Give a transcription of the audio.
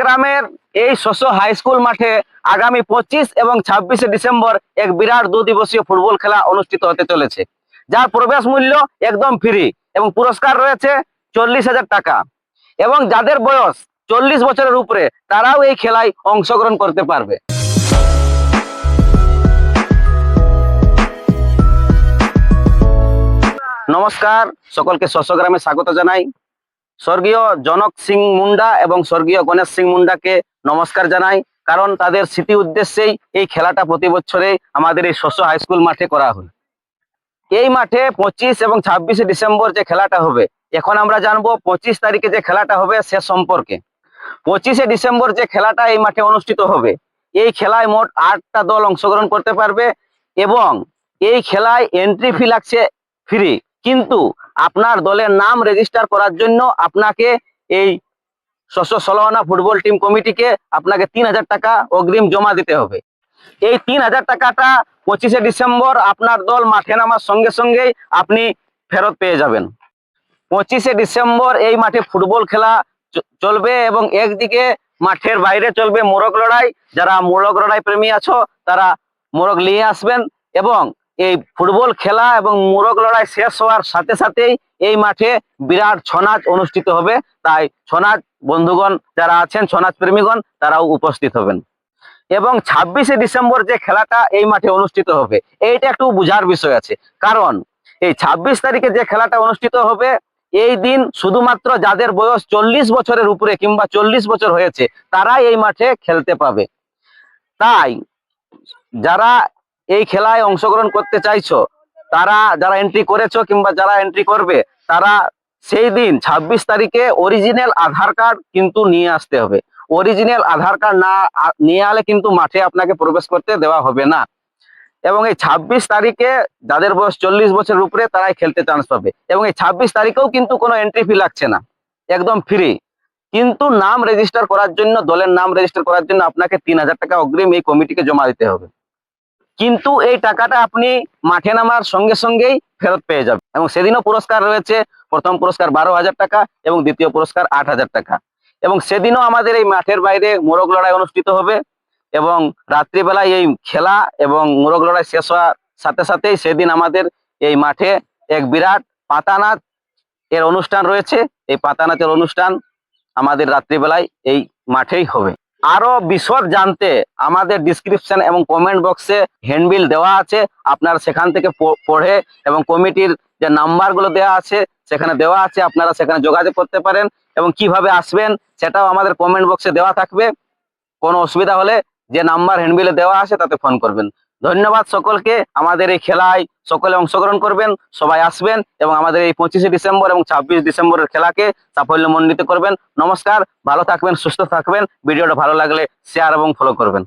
গ্রামের এই শশ high school মাঠে আগামী পঁচিশ এবং ছাব্বিশে ডিসেম্বর এক বিরাট দু দিবসীয় ফুটবল খেলা অনুষ্ঠিত হতে চলেছে। যার প্রবেশ মূল্য একদম ফ্রি এবং পুরস্কার রয়েছে চল্লিশ হাজার টাকা। এবং যাদের বয়স চল্লিশ বছরের উপরে, তারাও এই খেলায় অংশগ্রহণ করতে পারবে। নমস্কার, সকলকে গ্রামে স্বাগত জানাই। স্বর্গীয় জনক সিং মুন্ডা এবং স্বর্গীয় গণেশ সিং মুন্ডাকে নমস্কার জানাই, কারণ তাদের স্মৃতি উদ্দেশ্যেই এই খেলাটা প্রতি বছরে আমাদের এই শস্য হাই স্কুল মাঠে করা হয়। এই মাঠে পঁচিশ এবং ছাব্বিশে ডিসেম্বর যে খেলাটা হবে, এখন আমরা জানব পঁচিশ তারিখে যে খেলাটা হবে সে সম্পর্কে। পঁচিশে ডিসেম্বর যে খেলাটা এই মাঠে অনুষ্ঠিত হবে, এই খেলায় মোট আটটা দল অংশগ্রহণ করতে পারবে এবং এই খেলায় এন্ট্রি ফি লাগছে ফ্রি কিন্তু আপনার দলের নাম রেজিস্টার করার জন্য আপনাকে এই শস্য সলোয়ানা ফুটবল টিম কমিটিকে আপনাকে তিন হাজার টাকা অগ্রিম জমা দিতে হবে। এই তিন হাজার টাকাটা পঁচিশে ডিসেম্বর আপনার দল মাঠে নামার সঙ্গে সঙ্গেই আপনি ফেরত পেয়ে যাবেন। পঁচিশে ডিসেম্বর এই মাঠে ফুটবল খেলা চলবে এবং একদিকে মাঠের বাইরে চলবে মোরগ লড়াই। যারা মোরগ লড়াই প্রেমী আছো, তারা মোরগ নিয়ে আসবেন এবং এই ফুটবল খেলা এবং মোরগ লড়াই শেষ হওয়ার সাথে সাথেই এই মাঠে বিরাট ছনাচ অনুষ্ঠিত হবে। তাই ছনাচ বন্ধুগণ যারা আছেন ছনাচ প্রেমীগণ, তারাও উপস্থিত হবেন। এবং ছাব্বিশে ডিসেম্বর যে খেলাটা এই মাঠে অনুষ্ঠিত হবে, এইটা একটু বুঝার বিষয় আছে। কারণ এই ছাব্বিশ তারিখে যে খেলাটা অনুষ্ঠিত হবে, এই দিন শুধুমাত্র যাদের বয়স চল্লিশ বছরের উপরে কিংবা চল্লিশ বছর হয়েছে, তারাই এই মাঠে খেলতে পাবে। তাই যারা এই খেলায় অংশগ্রহণ করতে চাইছো, তারা যারা এন্ট্রি করেছ কিংবা যারা এন্ট্রি করবে, তারা সেই দিন ছাব্বিশ তারিখে অরিজিনাল আধার কার্ড কিন্তু নিয়ে আসতে হবে। অরিজিনাল আধার কার্ড না নিয়ে আলে কিন্তু মাঠে আপনাকে প্রবেশ করতে দেওয়া হবে না। এবং এই ছাব্বিশ তারিখে যাদের বয়স চল্লিশ বছরের উপরে, তারাই খেলতে চান্স পাবে। এবং এই ছাব্বিশ তারিখেও কিন্তু কোনো এন্ট্রি ফি লাগছে না। একদম ফ্রি কিন্তু নাম রেজিস্টার করার জন্য, দলের নাম রেজিস্টার করার জন্য আপনাকে তিন হাজার টাকা অগ্রিম এই কমিটিকে জমা দিতে হবে। কিন্তু এই টাকাটা আপনি মাঠে নামার সঙ্গে সঙ্গেই ফেরত পেয়ে যাবেন। এবং সেদিনও পুরস্কার রয়েছে। প্রথম পুরস্কার বারো হাজার টাকা এবং দ্বিতীয় পুরস্কার আট হাজার টাকা। এবং সেদিনও আমাদের এই মাঠের বাইরে মোরগ লড়াই অনুষ্ঠিত হবে। এবং রাত্রিবেলায় এই খেলা এবং মোরগ লড়াই শেষ হওয়ার সাথে সাথেই সেদিন আমাদের এই মাঠে এক বিরাট পাতানাচ এর অনুষ্ঠান রয়েছে। এই পাতানাচের অনুষ্ঠান আমাদের রাত্রিবেলায় এই মাঠেই হবে। আরও বিশদ জানতে আমাদের ডিসক্রিপশন এবং কমেন্ট বক্সে হ্যান্ডবিল দেওয়া আছে। আপনারা সেখান থেকে পড়ে এবং কমিটির যে নাম্বারগুলো দেওয়া আছে, সেখানে দেওয়া আছে, আপনারা সেখানে যোগাযোগ করতে পারেন এবং কীভাবে আসবেন সেটাও আমাদের কমেন্ট বক্সে দেওয়া থাকবে। কোনো অসুবিধা হলে যে নাম্বার হ্যান্ডবিলে দেওয়া আছে তাতে ফোন করবেন। ধন্যবাদ সকলকে। আমাদের এই খেলায় সকলে অংশগ্রহণ করবেন, সবাই আসবেন এবং আমাদের এই পঁচিশে ডিসেম্বর এবং ছাব্বিশ ডিসেম্বরের খেলাকে সাফল্য মন্ডিত করবেন। নমস্কার, ভালো থাকবেন, সুস্থ থাকবেন। ভিডিওটা ভালো লাগলে শেয়ার এবং ফলো করবেন।